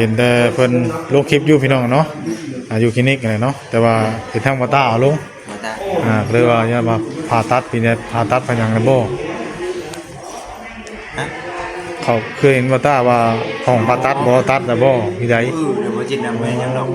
เห็นแต่เพิ่นลงคลิปอยู่พี่น้องเนาะอ่าอยู่คลินิกอะไรเนาะแต่ว่าเห็นทางบ่ตาเอาลงมาตาอ่าก็เลยว่าอย่ามาผ่าตัดปีนี้ผ่าตัดไปหยังกันบ่ฮะเขาเคยเห็นบ่ตาว่าห้องผ่าตัดบ่ตัดน่ะบ่พี่ใดอือเดี๋ยวบ่จิตนำไปยังดอก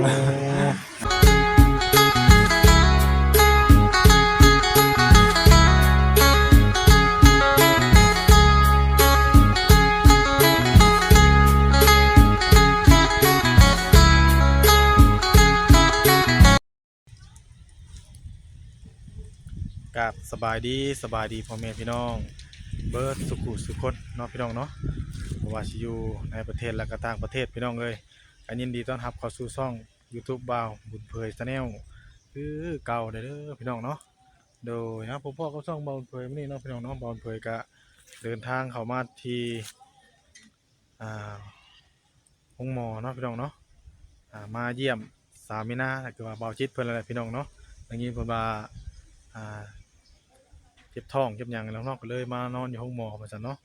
บสบายดีสบายดีพ่อแม่พี่น้อง เบิร์ดสุขุสุขคนเนาะพี่น้องเนาะบว่าสิอยู่ในประเทศและก็ต่างประเทศพี่น้องเอ้ยก็ยินดีต้อนรับเข้าสู่ช่อง YouTube บ่าวบุญเผย Channel คือเก่าเด้อเด้อพี่น้องเนาะโดยนะผมพ่อก็ช่องบ่าวบุญเผยมื้อนี้เนาะพี่น้องเนาะบ่าวบุญเผยก็เดินทางเข้ามาที่อ่าหงหมอเนาะพี่น้องเนาะอ่ามาเยี่ยมสามีนาคือว่าเบาจิตเพิ่นนั่นแหละพี่น้องเนาะอย่างนี้เพิ่นว่าอ่า เจ็บท้องเจ็บหยังแล้วนาะก็เลยมานอนอยู่ห้องหมอมาซั่นเนาะ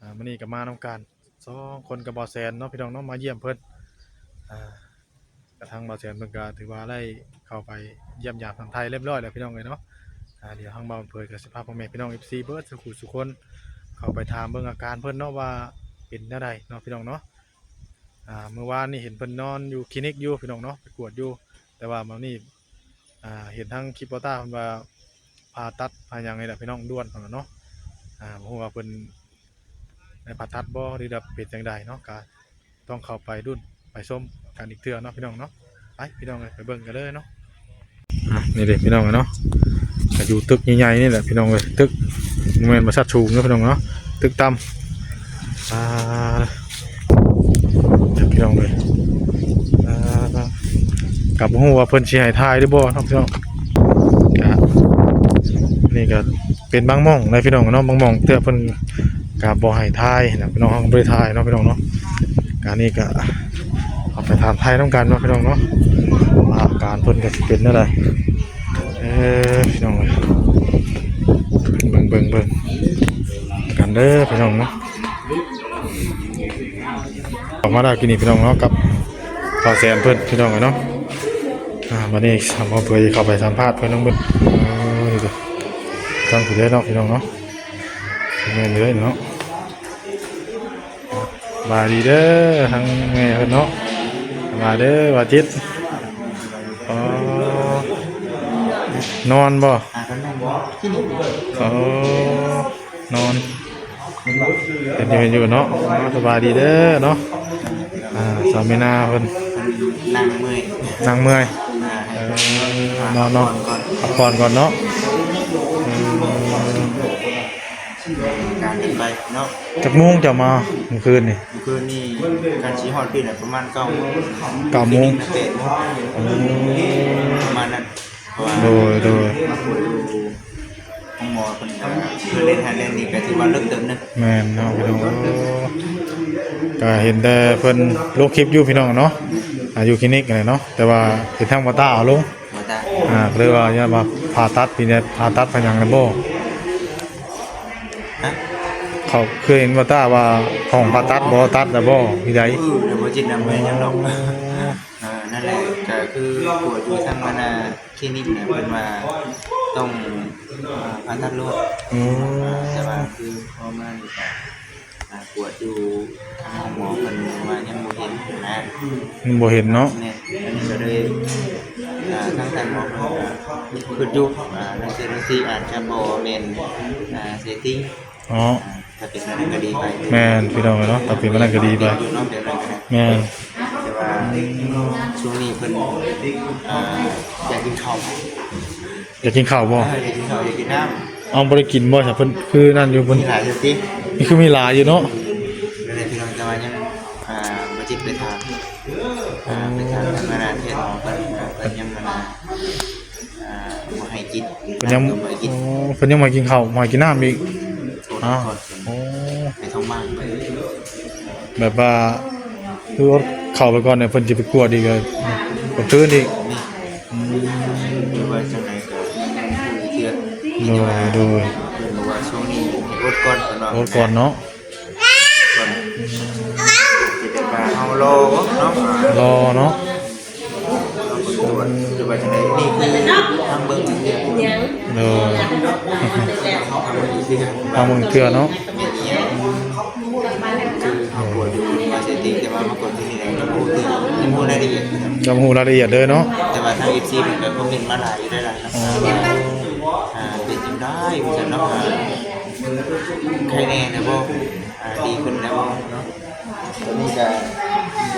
อ่ามื้อนี้ก็มานํกันสองคนกับบ่าวแซนเนาะพี่น้องเนาะมาเยี่ยมเพิ่นอ่ากระทั่งบ่าวแซนเพิ่นก็ถือว่าได้เข้าไปเยี่ยมยามทางไทยเรียบร้อยแล้วพี่น้องเอ้ยเนาะอ่าเดี๋ยวทางบ่าวเผยก็สิพาพ่อแม่พี่น้อง FC เบิดสุขุสุคนเข้าไปถามเบิ่งอาการเพิ่นเนาะว่าเป็นแนวใดเนาะพี่น้องเนาะอ่าเมื่อวานนี่เห็นเพิ่นนอนอยู่คลินิกอยู่พี่น้องเนาะไปกวดอยู่แต่ว่ามื้อนี้อ่าเห็นทางคลิปบ่ต้าเพิ่นว่า ผ่าตัดผ่าหยังไงล่ะพี่น้องด่วนเนาะอ่าบ่ฮู้ว่าเพิ่นได้ผ่าตัดบ่หรือว่าเป็นจังใดเนาะก็ต้องเข้าไปดุนไปชมกันอีกเทื่อเนาะพี่น้องเนาะไปพี่น้องเอ้ยไปเบิ่งกันเลยเนาะอะนี่เด้พี่น้องเนาะก็อยู่ตึกใหญ่ๆนี่แหละพี่น้องเอ้ยตึกบ่แม่นบ่ชัดชูงเนาะพี่น้องเนาะตึกต่ำอ่าพี่น้องเอ้ยอ่ากับบ่ฮู้ว่าเพิ่นสิให้ทายหรือบ่เนาะพี่น้อง นี่ก็เป็นบางม่องนะพี่น้องเนาะบางม่องเตื้อเพิ่นก็บ่ให้ทายนะพี่น้องเฮาบ่ได้ทายเนาะพี่น้องเนาะการนี้ก็เอาไปถามทายนํกันเนาะพี่น้องเนาะอาการเพิ่นก็สิเป็นจังไดเออพี่น้องเบิ่งเบิ่งเบิ่งกันเด้อพี่น้องเนาะออกมาได้กินนี่พี่น้องเนาะกับพอแซนเพิ่นพี่น้องเอ้ยเนาะอ่าวันนี้สามพ่อเพื่อเข้าไปสัมภาษณ์เพิ่อนน้องเบิ่ง เออนี่เด้อตั้งผู้ได้เนาะพี่น้องเนาะแม่นเลยเนาะบายดีเด้อทั้งแม่เพิ่นเนาะมาเด้อว่าจิตอ๋อนอนบ่อ่ากันน้องบ่ที่นี่อ๋อนอนเป็นอยู่เป็นอยู่เนาะสบายดีเด้อเนาะอ่าสามีนาเพิ่นนั่งเมื่อยนั่งเมื่อยอ่าเอให้อนอนเนาะพักผ่อนก่อนเนาะ การเป็นไปเนาะจักโมงจะมาเมื่อคืนนี่ เมื่อคืนนี่การชี้ฮอดพี่น่ะประมาณ9:00นเก้าโมง เตะประมาณนั้นเพราะว่าโดยโดยมาคุยอยู่ห้องหมอเพิ่นก็คือเล่นไฮเล่นนี่ก็ถือว่าเลิกเติมนึงแม่นเนาะพี่น้องก็เห็นแต่เพิ่นลงคลิปอยู่พี่น้องเนาะอ่าอยู่คลินิกอะไรเนาะแต่ว่าเห็นทางบ่ตาเอาลงว่าตา อ่าก็เลยว่าอย่ามาผ่าตัดปีนี้ผ่าตัดไปหยังกันบ่ฮะ เขาเคยเห็นบ่ตาว่าห้องผ่าตัดบ่ตัดน่ะบ่พี่ใดอือเดี๋ยวบ่จิตนำไปยังดอกเออนั่นแหละก็คือปวดอยู่ทางมานาคลินิกเนี่ยเพิ่นว่าต้องอ่าผ่าตัดโรคอืมแต่ว่าคือพอมานี่ก็อ่าปวดอยู่ทางหมอเพิ่นว่ายังบ่เห็นนะ มันบ่เห็นเนาะเนี่ยอันนี้ก็เลยอ่าทางทางหมอเพิ่นก็คืออยู่อ่านักเรียนที่อาจจะบ่แม่นอ่าเซตติ้งอ๋ออ่า ถ้าเป็นอะไรก็ดีไปแม่นพี่น้องเนาะถ้าเป็นมันนนก็ดีไปอยู่นอกเดี๋ยวนั้นก็ได้ แม่น แต่ว่าช่วงนี้เพิ่นอ่าอยากกินข้าวอยากกินข้าวบ่อยากกินข้าวอยากกินน้ำเอาบ่ได้กินบ่ถ้าเพิ่นคือนั่นอยู่เพิ่นมีหลายเซตติ้งนี่คือมีหลายอยู่เนาะก็เลยพี่น้องจะมายังอ่ามาจิตไปทางอ่าไปทางทางนาเทศหมอเพิ่นอ่าเพิ่นยังมาอ่าบ่ให้กินเพิ่นยังบ่ให้กิน อ๋อเพิ่นยังมากินข้าวมากินน้ำอีกโทษ อ้าวโทษโอ้ไปท้องบ้านแบบว่าคือว่าเข้าไปก่อนเนี่ยเพิ่นสิไปกวดอีกเลยก็ตื่นอีกนี่หรือว่าจังไดก็เทื่อโดยโดยเพิ่นบอกว่าช่วงนี้ให้อดก่อนเพิ่นว่าโอ้ก่อนเนาะก่อนสิเป็นว่าเฮาโลเนาะรอเนาะตร วจหรือว่าจังไดนี่คือทางเบิ่งจังซี่เออทางมึงเถื่อเนาะเอาปวดอยู่มาเซตติ้งแต่ว่ามากดที่นี่ได้ก็คือยังบ่รายละเอียดยังหูรายละเอียดเลยเนาะแต่ว่าทาง FC มันก็คอมเมนต์มาหลายอยู่ได้หลายนะอ่าเป็นจังได้ว่าซั่นเนาะอ่าใครแน่นะบ่อ่าดีขึ้นแล้วบ่เนาะตอนนี้ก็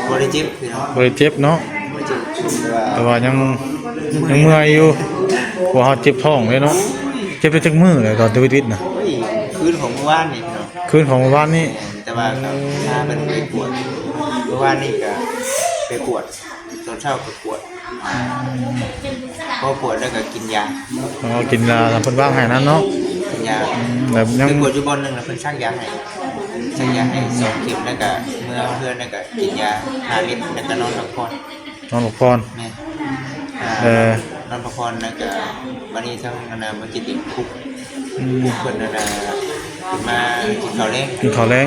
บ่ได้เจ็บพี่น้องบ่ได้เจ็บเนาะบ่เจ็บ แต่ว่าแต่ว่ายังยังเมื่อยอยู่เพราะว่าเขาเจ็บท้องเลยเนาะเจ็บไปจักมือเลยตอนทวิตๆน่ะเฮ้ยคืนของเมื่อวานนี่พี่น้องคืนของเมื่อวานนี้แต่ว่าก็พามันไปปวดเมื่อวานนี่ก็ไปปวดตอนเช้าก็ปวดพอปวดแล้วก็กินยาเรากินยาทำเพิ่นว่างให้นั้นเนาะกินยาอืมแบบยังไปปวดอยู่บนหนึ่งแล้วเพิ่นชักยาให้ชักยาให้สองเข็มแล้วก็เมื่อเพื่อนแล้วก็กินยาห้าเม็ดแล้วก็นอนพักผ่อน นอนหลบพรแม่อ่าเออ นอนพักผ่อนแล้วก็วันนี้ทั้งนานามากินอีกคุกคุกเพิ่นนานาขึ้นมากินข้าวแรงกินข้าวแรง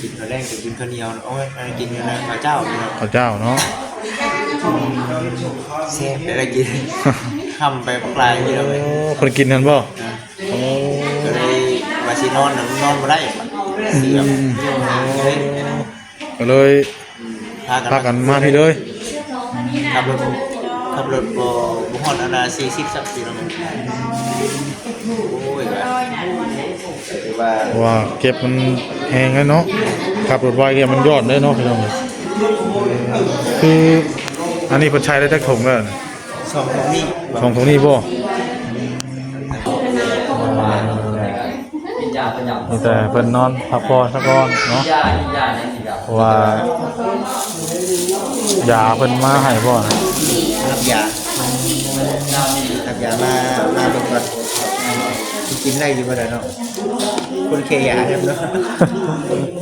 กินข้าวแรงกับกินข้าวเหนียวโอ้ยอันนั้นกินอยู่นะข้าวเจ้าพี่น้องข้าวเจ้าเนาะแซ่บได้ละกินทำไปปลายพี่น้องเลยโอ้คนกินนั่นบ่นะโอ้ก็เลยมาสินอนน่ะนอนบ่ได้เสียบเลยก็เลยพาพากักันนมาพี่เลย ขับรถขับรถบ่บ่ฮอดอันน่ะ40สักพี่น้องโอ้ยว่าถือว่าเพราะว่าเก็บมันแห้งแล้วเนาะขับรถไวเก็บมันยอดเลยเนาะพี่น้องคืออันนี้เพิ่นใช้ได้จักถุงแล้วน่ะสองตรงนี้สองถุงนี้บ่ มีแต่เพิ่นนอนพักผ่อนซะก่อนเนาะเพราะว่ายาเพิ่นมาให้บ่นะรับยารับยามามาเบิ่งก่อนกินได้อยู่บ่ได้เนาะคนเคยาเด้อเนาะ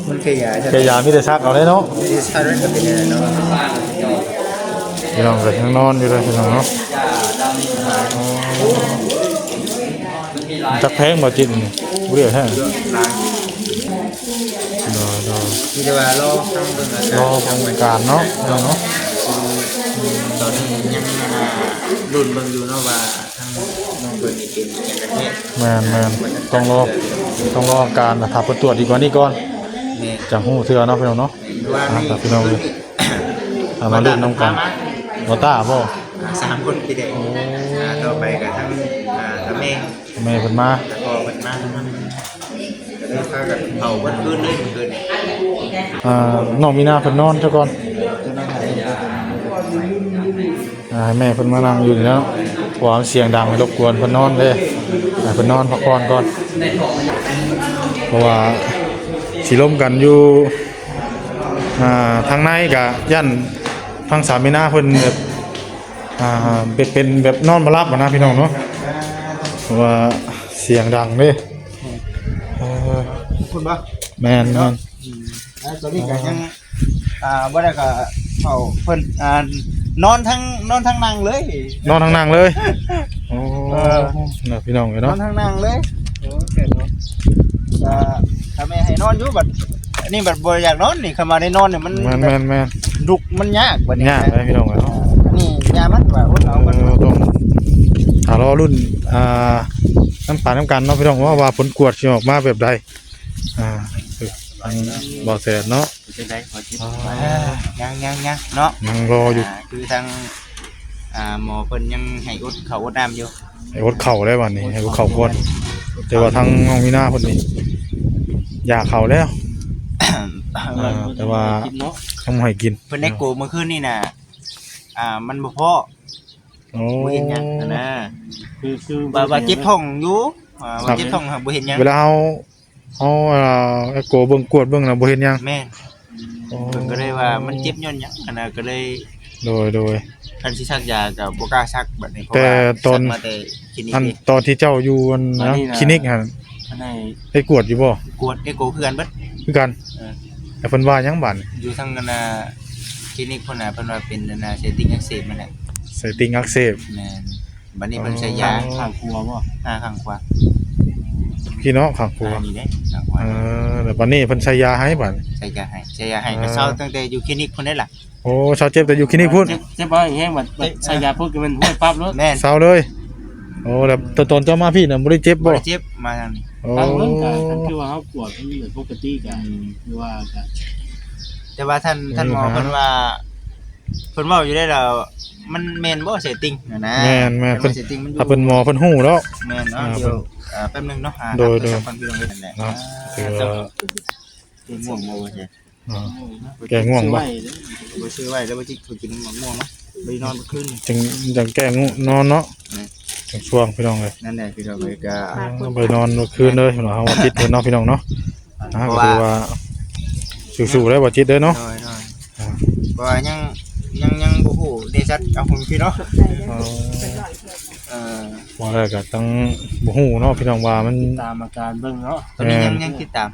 คนเคยาแกยามีแต่ซักเอาเลยเนาะชาเรนก็เป็นยังไงเนาะพี่น้องก็ยังนอนอยู่เลยพี่น้องเนาะ จักแพงบ่จินเรียกแท้ดอดอมีแต่ว่ารอทางเบิ่งอารอฟังการเนาะเนาะตอนนี้ยังรุ่นเบิ่งอยู่เนาะว่าทางน้องเบิ่งนี่เป็นอย่างกันแท้แม่นแม่นต้องรอต้องรออาการถ้าเพิ่นตรวจดีกว่านี้ก่อนจังฮู้เทื่อเนาะพี่น้องเนาะครับพี่น้องเลยเอามาเล่นน้ำกันบ่ต้าบ่สามคนพี่เด็ก ม่เพิ่นมาแล้วก็เพิ่นมาทั้งนั้นก็เลยพากันเผาเบิดคืนเลยเมื่อคืนนี่อ่าน้องมีนาเพิ่นนอนซะก่อนจนน้องหายอ่าให้แม่เพิ่นมานั่งอยู่นี่แล้วเพราะว่าเสียงดังรบกวนเพิ่นนอนเด้ให้เพิ่นนอนพักผ่อนก่อน เพราะว่าสิล้มกันอยู่อ่าทางในก็ยันทางสามีนาเพิ่นแบบอ่าเป็นเป็นแบบนอนบ่หลับอะนะพี่น้องเนาะเพราะ ว่าเสียงดังเด้เออคุณบ่แม่นแม่นอ่าตอนนี้ก็ยังอ่าบ่ได้ก็เผาเพิ่นอ่านอนทั้งนอนทั้งนั่งเลยนอนทางนั่งเลยโอ้เออน่ะพี่น้องเอ้ยนอเนาะนทั้งนั่งเลยโอ้เสร็จเนาะอ่าถ้าแม่ให้นอนอยู่บัดอันนี้บัดบ่อยากนอนนี่เข้ามาได้นอนเนี่ยมันแม่นแม่นแม่นดุกมันยากบัดนี้ยากเลยพี่น้องเอ้ยเนาะ นี่ยามันว่าอดเอามัน เออต้องถ้ารอรุ่น อ่าน้ำปลาน้ำกันเนาะพี่น้องว่าว่าผลกวดสิออกมาแบบใดอ่าคืออันบ่แสนเนาะ เป็นไรขอคิดยังยังยังเนาะยังรออยู่าคือทางอ่าหมอเพิ่นยังให้อดข้าวอดน้ำอยู่ให้อดเข่าได้วันนี้ให้อดเข่าก่อนแต่ว่าทางน้องมีหน้าคนนี้อยากเข่าแล้ว อ่าแต่ว่าต้องให้กินเพิ่นได้โกเมื่อคืนนี่น่ะอ่ามันบ่พอ โอ้ บ่เห็นหยังนะนะคือคือว่าว่าเจ็บท้องอยู่อ่าว่าเจ็บท้องครับบ่เห็นหยังเวลาเฮาเฮาอ่าไอ้โกเบิ่งกวดเบิ่งน่ะบ่เห็นหยังแม่นโอ้เพิ่นก็เลยว่ามันเจ็บย้อนหยังอันน่ะก็เลยโดยโดย คันสิซักยาก็บ่กล้าซักบัดนี้เพราะแต่ว่าตอน ซักมาแต่คลินิกอันนี่ตอนที่เจ้าอยู่อันนะคลินิกหั่นอันไหนได้กวดอยู่บ่กวดได้โกคือกันเบิด คือกันเออ แต่เพิ่นว่าหยังบัดอยู่ทางอันน่ะคลินิกเพิ่นน่ะเพิ่นว่าเป็นอันน่ะเซตติ้งอักเสบนั่นแหละ ใส่ติงอักเสบ แม่นบัดนี้เพิ่นใช้ยาข้างครัวบ่หน้าข้างขวาพี่เนาะข้างครัวอันนี้เด้ทางเอว่าอแล้วบัดนี้เพิ่นใช้ยาให้บัดใช้ยาให้ใช้ยาให้ก็เศร้าตั้งแต่อยู่คลินิกพุ่นได้ล่ะโอ้ชาวเจ็บแต่อยู่คลินิกพุ่นเจ็บเจ็บบ่แห้งบัดบัดใส่ยาปุ๊บก็มันห้วยปั๊บรถแม่นเศร้าเลย โอ้แล้วตอนตอนเจ้ามาพี่น่ะบ่ได้เจ็บบ่บ่ได้เจ็บมาทางนี้โอ้ทางเรื่องการคือว่าเขาปวดมันเหมือนปกติกันคือว่าก็แต่ว่าท่านท่านหมอเพิ่นว่า เพิ่นเว้าอยู่ได้แล้วมันแม่นบ่เสติงนะนะแม่นแม่นเพิ่เพิ่นนเสติงมันอยู่ถ้าเพิ่นหมอเพิ่นฮู้แล้ว แม่นเนาะอ่าเดี๋ยวอ่าแป๊บนึงเนาะหาโดยโดยทางคนพี่น้องเฮ็ดนั่นแหละเนาะคืออ่าว่ากินม่วงบ่ว่าใช่อ่า แกง่วงบ่ บ่ซื้อไว้แล้วบ่สิถูกกินมะม่วงเนาะไปนอนเมื่อคืนนี่จังจังแก้งูนอนเนาะอืมจังช่วงพี่น้องเลยนั่นแหละพี่น้องเอ้ยก็เอาไปนอนเมื่อคืนเลยพี่น้องเอาวันอาทิตย์เพิ่นเนาะพี่น้องเนาะนะก็คือว่าสู้ๆได้วันอาทิตย์เด้อเนาะ น้อยน้อยอ่าเพราะว่ายัง ยังยังบ่ฮู้เดชัดเอาผมพี่เนาะเอาเออว่าแล้วก็ต้องบ่ฮู้เนาะพี่น้องว่ามัน ตามอาการเบิ่งเนาะตอนนี้ยังแม่นยังติดตาม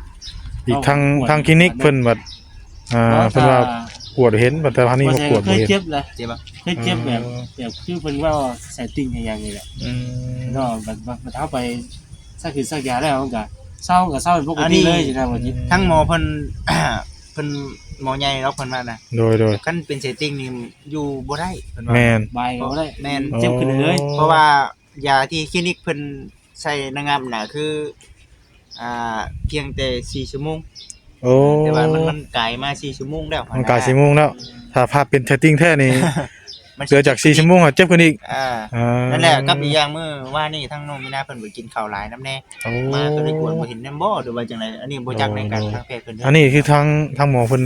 อีกทางทางคลินิกเพิ่นบัดอ่าเพิ่นว่าปวดเห็นบัดแต่ทางนี้บ่ปวดเคบ่ยเห็นเจ็บเลยเจ็บบ่เคยเจ็บแบบแบบคือเพิ่นว่าใส่ติ่งอย่างนี้แหละอืมเนาะบัดบัดบัดเอาไปสักคือสักยาแล้วมันก็เศร้าก็เศร้าเป็นปกติเลยสินะบ่จิตทั้งหมอเพิ่นเพิ่น หมอใหญ่เนาะเพิ่นว่านะโดยโดยคันเป็นเซตติ้งนี่อยู่บ่ได้เพิ่นว่าแม่นบายก็บ่ได้แม่นเจ็บขึ้นเลย เพราะว่ายาที่คลินิกเพิ่นใส่นางงามน่ะคืออ่าเพียงแต่4ชั่วโมงโอ้แต่ว่ามันมันกลายมา4ชั่วโมงแล้วมันกลาย4โมงแล้วถ้าภาพเป็นเซตติ้งแท้นี่ มันเหลือจาก4ชั่วโมงอะเจ็บขึ้นอีกอ่าอ่านั่นแหละกับอีกอย่างมื้อว่านี่ทั้งน้องมีนาเพิ่นไปกินข้าวหลายน้ำแน่โอ้มาก็เลยกวนบ่เห็นนำบ่หรือว่าจังไดอันนี้บ่จักในการทางแพทย์เพิ่นเด้อันนี้คือทางทางหมอเพิ่น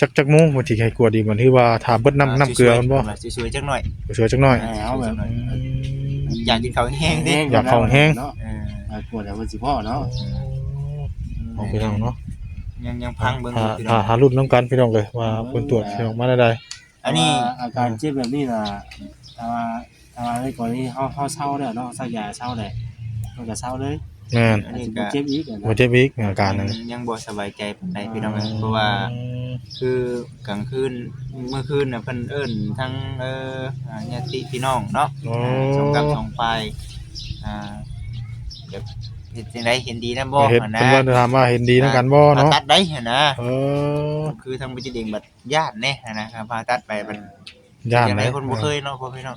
จักจักโมงบ่สิให้กวดอีกมันที่ว่าถามเบิดน้ำน้ำเกลือมันบ่สวยๆจักหน่อยเสือจักหน่อย เอาแบบอืมอยากกินข้าวแห้งๆดิอยากเข้าแห้ง เนาะเออปวดแล้วมันสิพ่อเนาะเอาพี่น้องเนาะยังยังพังเบิ่งอถ้ายู่พี่น้ถ้าองหารุ่นน้ำกันพี่น้องเลยว่าผลตรวจสิออกมาได้ใด อันนี้อาการเจ็บแบบนี้น่ะถ้าว่าถ้าว่าในกรณีเฮาเฮาเศร้าแล้วเนาะสักยาเศร้าได้มันก็เศร้าเลยแม่นอันนี้สิก็บ่เจ็บอีกอะบ่นะเจ็บอีกอาการนั้นยังบ่สบายใจปานใดพี่น้องเอ้ยเพราะว่า คือกลางคืนเมื่อคืนน่ะเพิ่นเอิ้นทั้งเอ่ออ่าญาติพี่น้องเนาะโอ้สองกับสองฝ่ายอ่าแบบ เฮ็ดจังไดเห็นดีนํบ่เห็นหั่นเพิ่นว่าจะถามว่าเห็นดีนํกันบ่ผ่าเนาะตัดได้หั่นนะเออคือทางบ่จิตเองบัดญาติแน่หั่นนะครับผ่าตัดไปมันย่านจังไหมไดคนบ่เคยเนาะพ่อพี่น้อง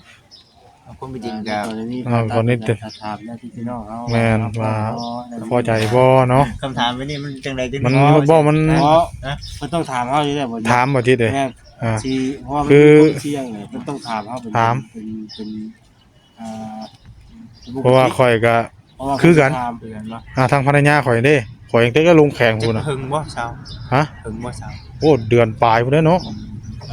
คนบ่จริงก็กรณีอ่าก่อนนี้จะถามหน้าที่พี่น้องเฮาแม่นว่าพอใจบ่เนาะคำถามไว้นี่มันจังไดจึงมันพอบ่มันเพราะมันต้องถามเฮาอยู่แล้วบ่ถามบ่ทิศเด้แม่อ่าที่เพราะว่ามันคือเที่ยงเนี่ยมันต้องถามเฮาเป็นถามเป็นเป็นอ่าป็นปกติเพราะว่าข่อยก็เพราะว่า คือกันถามเพื่อนบ่อ่าทางภรรยาข่อยเด้ข่อยยังแต่ก็ลงแข่งจะพุ่นน่ะ หึงบ่เช้าฮะ หึงบ่เช้าโอ้เดือนปลายพุ่นเด้อเนาะ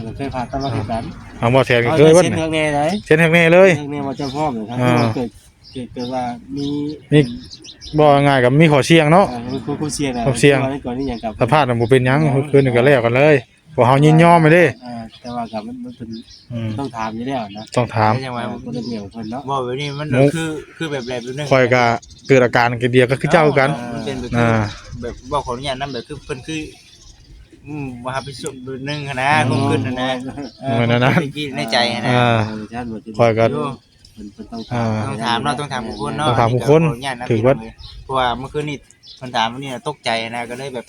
เราเคยผ่านตลอดเหตุการณ์ทางบ่แทนก็เคยเบิดเส้นน่ะทางแน่ไหนเช่นแฮกแน่เลยทางแน่ว่าเจ้าพ่อเหมือนครับอ่าที่ว่า เกิดเกิดเกิดว่ามีนี่บ่ง่ายกับมีข้อเสี่ยงเนาะอ่ามีความความเสี่ยงนะความเสี่ยงที่ว่าก่อนนี้อย่างกับ สภาพน่ะบ่เป็นหยังคืนนี้ก็แล้วกันเลย บ่เฮายินยอมไปเด้อ่าแต่ว่ากับมันมันเป็นอืมต้องถามอยู่แล้วนะต้องถามจังว่าคนละเดียวเพิ่นเนาะบ่แบบนี้มันหมูคือคือแบบแบบนึงข่อยก็เกิดอาการกันเดียวก็คือเจ้ากัน มันเป็นแบบอ่าแบบบ่ขออนุญาตนำแบบคือเพิ่นคืออืมว่าไปสุดนึงหั้นนะคงขึ้นหั้นนะเหมือนนั้นนะเมื่อกี้ในใจหั้นนะอ่าเออใช่หมดที่ข่อยก็อยู่เพิ่นเพิ่นต้องอ่าถามต้องถามเนาะต้องถามผู้คนเนาะต้องถามผู้คนขออนุญาตนะถือว่า เพราะว่าเมื่อคืนนี้เพิ่นถามว่านี่ตกใจนะก็เลยแบบ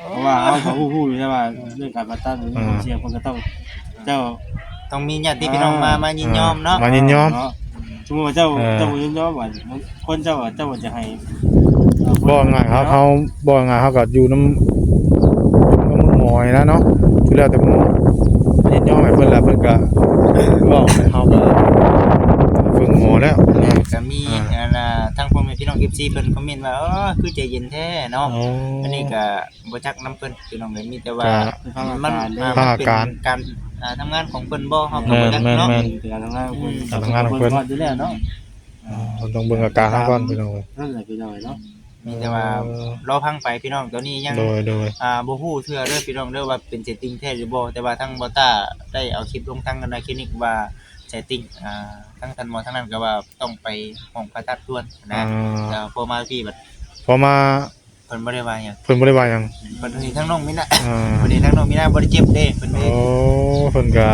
เพราะว่าเฮาก็ฮู้ๆอยู่ใช่ว่าเรื่องการมาตั้งนี่ความเสี่ยงเพิ่นก็ต้อง เจ้าต้องมีญาติพี่น้องมามายินยอมเนาะมายินยอมเาะสมมุติว่าเจ้าเออ เจ้าบ่ยินยอมว่าคนเจ้าว่าเจ้าว่าจะให้บ่ง่ายครับเขาบ่ง่ายเขาก็อยู่น้ำน้ำหมอยนะเนาะคือแล้วแต่หมอมายินยอมให้เพิ่นแล้วเพิ่นก็ เว้าให้เฮาก็ฝึกหมอแล้ว ก็มีอ่าอัน น่ะทางพ่อแม่พี่น้อง FC เพิ่นคอมเมนต์ว่าเออคือใจเย็นแท้เนาะอ๋ออันนี้ก็บ่จักนํเพิ่นพี่น้องเลยมีแต่ว่าก็มันฟังอาการมันเป็นการอ่าทำงานของเพิ่นบ่เฮาก็แม่บ่นจักแม่นเนาะแม่นการทำงานของเพิ่นการทำงานของเพิ่น อยู่แล้วเนาะเราต้องเบิ่งอาการเขาก่อนพี่น้องเอ้ยนั่นแหละพี่น้องเนาะมีแต่ว่ารอพังไปพี่น้องตอนนี้ยัง โดยโดย อ่าบ่ฮู้เทื่อเด้อพี่น้องเด้อว่าเป็นเซตติ้งแท้หรือบ่แต่ว่าทางบอต้าได้เอาคลิปลงทางกันในคลินิกว่า เซตติ้งอ่าทางท่านหมอทางนั้นก็ว่าต้องไปห้องผ่าตัดด่วนอ่านะแล้วพอมาพี่บัดพอมาเพิ่นบ่ได้ว่าหยังเพิ่นบ่ได้ว่าหยังเพิ่นนี่ทางน้องมินะอ่าเพิ่นนี่ทางน้องมินะบ่ได้เจ็บเด้เพิ่นโอ้เด้เพิ่นก็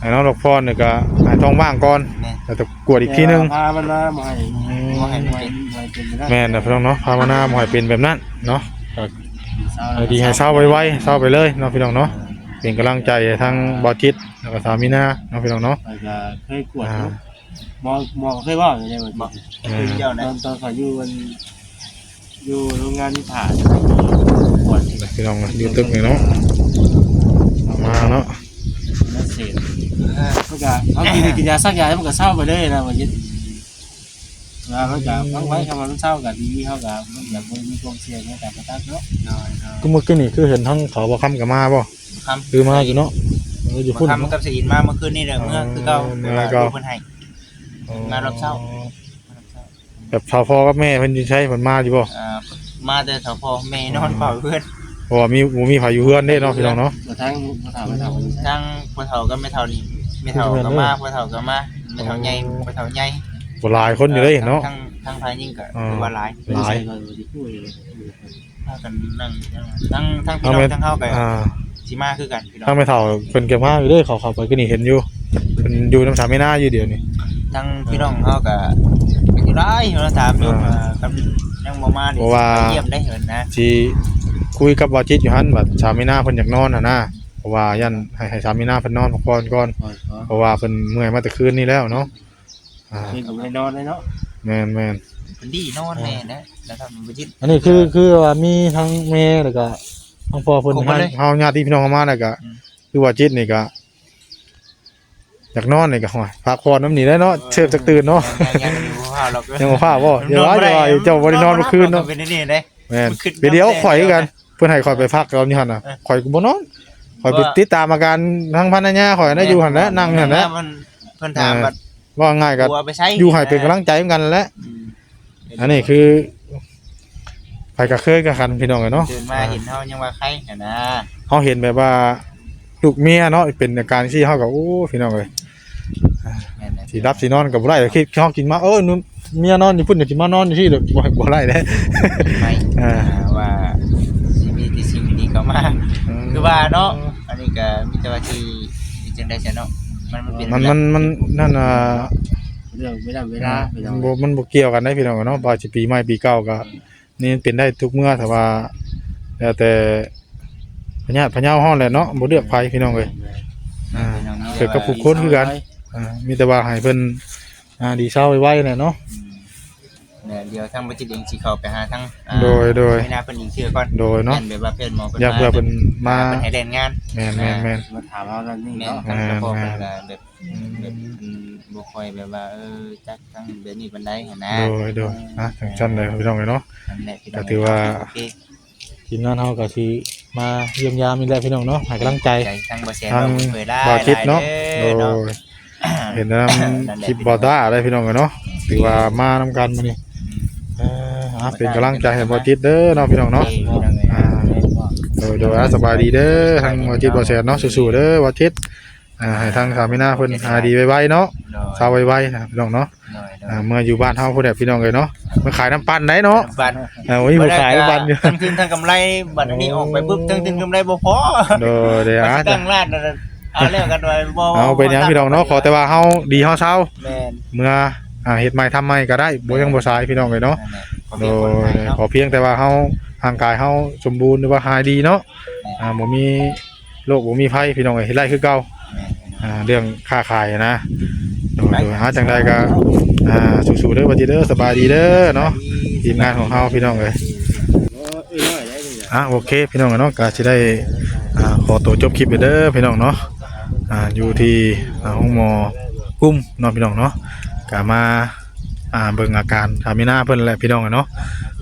ให้น้องดอกพรนี่ก็ให้ท้องว่างก่อนแม่ แล้วจะกวดอีกทีนึงพามันมาบ่ให้อืมบ่ให้บ่ให้บ่ให้เป็นไปได้แม่นนะพี่น้องเนาะภาวนาบ่ให้เป็นแบบนั้นเนาะก็เศร้าให้ดีให้เศร้าไวๆเศร้าไปเลยเนาะพี่น้องเนาะ เป็นกำลังใจให้ทั้งบอจิตแล้วก็สามีนาเนาะพี่น้องเนาะแล้วก็เคยกวดอ่า เนาะหมอหมอเคยว่าอย่างไรบ้างบอกแม่นเจ้าตนะอนตอนเขาอยู่มันอยู่โรงงานที่ผ่านปวดพี่น้องอยู่ตึกนี่เนาะมาเนาะนั่นเสียมันก็เขากินกินยาสักยาแล้วมันก็เศร้าไปเลยนะมันยึดแล้วมันก็บางไว้คำว่ามันเศร้ากับดีเขากับมันอยากมีความเสี่ยงในการประทับเนาะ ก็เมื่อกี้นี่คือเห็นทั้งเขาบ่ค้ำกับมาบ่ คำคือมาอยู่เนาะเอออยู่มาพุ่นทำกับสีนมาเมื่อคืนนี่เด้อเมื่อคือเก่าเมื่เมื่ออเก่าเพิ่นให้มารอบเช้าแบบชาวพ่อกับแม่เพิ่นสิใช้เพิ่นมาอยู่บ่อ่ามาแต่แถวพ่อแม่นอนเฝ้าเพื่อนเพราะว่ามีบ่มีไผอยู่เฮือนเด้เนาะพี่น้องเนาะมาทั้งมาถามมาถามว่าทั้งพ่อเฒ่าก็ไม่เฒ่านี่ไม่เฒ่าก็มาพ่อเฒ่าก็มาไม่เฒ่าใหญ่พ่อเฒ่าใหญ่บ่หลายคนอยู่เด้เนาะทั้งทั้งพายยิ่งก็อ่าถือว่าหลายหลายก่อนวันที่พูดเลยพากันนั่งทั้งทั้งพี่น้องทั้งเฮาก็อ่า สิมาคือกันพี่น้อทางงไม่เฒ่าเพิ่นเก็บมาอยู่เด้เขาเข้าไปก็นี่เห็นอยู่เพิ่นอยู่น้ำสามไม่น่าอยู่เดี๋ยวนี้ทั้งพี่น้องเฮาก็เป็นอยู่ได้เราถามอยู่อ่าว่ากับยังบ่มาดิเพราะว่าไปเยี่ยมได้เห็นนะสิคุยกับบอจิตอยู่หั่นว่าสามไม่น่าเพิ่นอยากนอนหั่นนะเพราะว่ายันให้ให้สามไม่น่าเพิ่นนอนพักผ่อนก่อนก่อนขอเพราะว่าเพิ่นเมื่อยมาแต่คืนนี้แล้วเนาะอ่าคือกับไม่นอนเลยเนาะแม่นแม่นเพิ่นดีนอนแน่นะแล้วครับมันบ่จิตอันนี้คือคือว่ามีทั้งแม่แล้วก็ ทั้งพ่อเพิ่นครบหมดเลย เฮาญาติพี่น้องเข้ามาแล้วก็อืมคือว่าจิตนี่ก็อยากนอนนี่ก็โอ้ยพักผ่อนน้ำนี่ได้เนาะเชิบจักตื่นเนาะ ยังยังอยู่ว่าเราก็ยังบ่ฟ้าบ่เดี๋ยวว่าเดี๋ยวว่าเจ้าบ่ได้นอนเมื่อคืนเนาะ เป็นนี่เด้แม่นมันขึ้นไปเดี๋ยวน้ำแดงข่อยคือกัน เพิ่นให้ข่อยไปพักกับนี่หั่นน่ะเออ ข่อยก็บ่นอนข่อยไปว่าติดตามอาการทางพันธญาข่อยนะอยู่หั่นแหละนั่งหั่นแหละมันเพิ่นถามว่าว่าง่ายก็กลัวไปใช้อยู่ให้เป็นกำลังใจเหมือนกันแหละอืมอันนี้คือ ไปก็เคยกับกันพี่น้องกันเนาะเดินมาเห็นเฮายังว่าใครน่ะนะเฮาเห็นแบบว่าลูกเมียเนาะเป็นอาการที่เฮาก็โอ้พี่น้องเอ้ยแม่นๆสิรับสินอนก็บ่ได้คิดเฮากินมาเออนู่นเมียนอนอยู่พุ่นอยู่สิมานอนอยู่ที่เด้อบ่บ่ได้เด้ ไม่อ่า ว่าสิมีที่สิ่งดีๆเข้ามาคือว่าเนาะอันนี้ก็มีแต่ว่าที่ที่จังได๋ซะเนาะมันมันเป็นมันมันมันนั่นน่ะเรื่องไม่ได้เวลาไปนอนบ่มันบ่เกี่ยวกันได้พี่น้องเนาะว่าสิปีใหม่ปีเก่าก็ นี่มันเป็นได้ทุกเมื่อแต่ว่าแล้วแต่พญาพญาฮ้อนแหละเนาะบ่เลือกไผพี่น้องเอ้ยอ่าเกิดกับผู้คนคือกันอ่ามีแต่ว่าให้เพิ่นอ่าดีเศร้าไว้ๆแหละเนาะเนี่ยเดี๋ยวทางบ่จิตเองสิเข้าไปหาทางอ่าโดยโดย ไม่น่าเพิ่นอีกเชื่อก่อนโดยเนาะแบบว่าเพิ่นหมอเพิ่นอย่าเพื่อเพิ่นมาเพิ่นให้แล่นงานแม่นแม่นแม่น มาถามเราแล้วนี่แม่นเนาะทางกระพอแม่เพิ่นนก็แบบแบบอืม บ่ค่อยแบบว่าเออจักทางแบบนี้ปานใดหันนะโดยโดยนะจังซั่นเลยพี่น้องเอ้ยเนาะ นั่นแหละพี่น้ก็งถือว่า โอเคทีมงานเฮาก็สิมาเยี่ยมยามนี่แหละพี่น้องเนาะให้กำลังใจ ใจทางบ่แสนทางบ่เผยได้บ่าวจิตเนาะหโดลายเด้อเนาะยเห็นนํคลิปบ่าวตาอะไรพี่น้องเอ้ยเนาะถือว่ามานํกันมื้อนี้เอออะเป็นกำลังใจให้บ่าวจิตเด้อเนาะพี่น้องเนาะโอคพี่น้องเอ้ยอ่า โดยโดยอะสบายดีเด้อทางบ่าวจิตบ่าวแสนเนาะสู้ๆเด้อบ่าวจิต อ่าให้ทางสามีนาเพิ่นหายดีไวๆเนาะโดยเศร้าไวๆนะพี่น้องเนาะโดยโดยอ่าเมื่ออยู่บ้านเฮาพุ่นแหละพี่น้องเลยเนาะมาขายน้ำปั่นได้เนาะบัตรอ่าวันนี้มาขายน้ำปั่นอยู่ทั้งคืนทั้งกำไรบัตรอันนี้ออกไปปุ๊บทั้งคืนกำไรบ่พอโดยเดี๋ยวมาอะสิตั้งร้านนั่นน่ะเอาแล้วกันไว้บ่เอาเป็นหยังพี่น้องเนาะขอแต่ว่าเฮาดีเฮาเศร้าแม่นเมื่ออ่าเฮ็ดใหม่ทำใหม่ก็ได้บ่ยังบ่สายพี่น้องเลยเนาะ นั่นแหละขอโดเพียงคนไทยยเนาะขอเพียงแต่ว่าเฮาร่างกายเฮาสมบูรณ์หรือว่าหายดีเนาะอ่าบ่มีโรคบ่มีภัยพี่น้องเอ้ยเฮ็ดไรคือเก่าแม่นอ่าเรื่องค้าขายนะโดยโดยหาจังไดก็อ่าสู้ๆเด้อบ่จิเด้อสบายดีเด้อเนาะทีมงานของเฮาพี่น้องเอ้ยเออเอ้ยน้อยได้เลยอะโอเคพี่น้องเนาะก็จะได้อ่าขอตัวจบคลิปไปเด้อพี่น้องเนาะอ่าอยู่ที่อ่าห้องหมอกุ้มเนาะพี่น้องเนาะก็มาอ่าเบิ่งอาการทามินาเพิ่นแหละพี่น้องเนาะ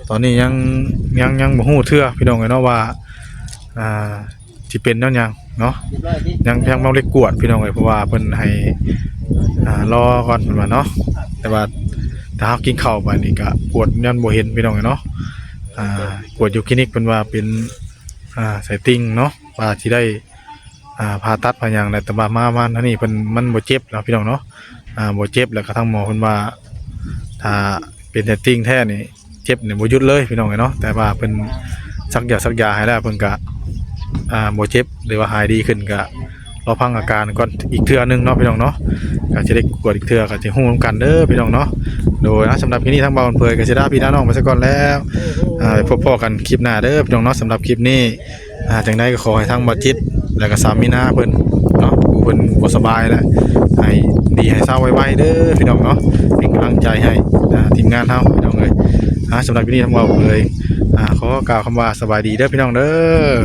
ตอนนี้ยังยังยังบ่ฮู้เทื่อพี่น้องเนาะว่าอ่าสิเป็นแนวหยัง เนาะยังยังบ่ได้กวดพี่น้องเอ้ยเพราะว่าเพิ่นให้อ่ารอก่อนเพิ่นว่าเนาะแต่ว่าถ้าเฮากินข้าวไปนี่ก็กวดยันบ่เห็นพี่น้องเอ้ยเนาะอ่ากวดอยู่คลินิกเพิ่นว่าเป็นอ่าใส่ติ่งเนาะว่าที่ได้อ่าผ่าตัดผ่าหยังแต่แต่ว่ามามาอันนี้เพิ่นมันบ่เจ็บแล้วพี่น้องเนาะอ่าบ่เจ็บแล้วก็ทางหมอเพิ่นว่าถ้าเป็นแต่ติ่งแท้นี่เจ็บนี่บ่หยุดเลยพี่น้องเนาะแต่ว่าเพิ่นสักยาสักยาให้แล้วเพิ่นก็ อ่าบ่เจ็บหรือว่าหายดีขึ้นก็รอพังอาการก่อนอีกเทื่อหนึงเนาะพี่น้องเนาะก็จะได้กวดอีกเทื่อก็จะฮู้นำกันเด้อพี่น้องเนาะโดยนะสำหรับคลิปนี้ทั้งเบาเผยก็สิได้พี่น้องไปซะก่อนแล้วอ่าไปพบพ่อกันคลิปหน้าเด้อพี่น้องเนาะสำหรับคลิปนี้อ่าจังไดก็ขอให้ทั้งบ่จิตแล้วก็สามีน้าเพิ่นเนาะผู้เพิ่นบ่สบายแล้วให้ดีให้เศร้าไวๆเด้อพี่น้องเนาะเป็นกำลังใจให้ทีมงานเฮาพี่น้องเอ้ยอ่าสำหรับคลิปนี้ทั้งเบาเผยอ่าขอกล่าวคำว่าสบายดีเด้อพี่น้องเด้อ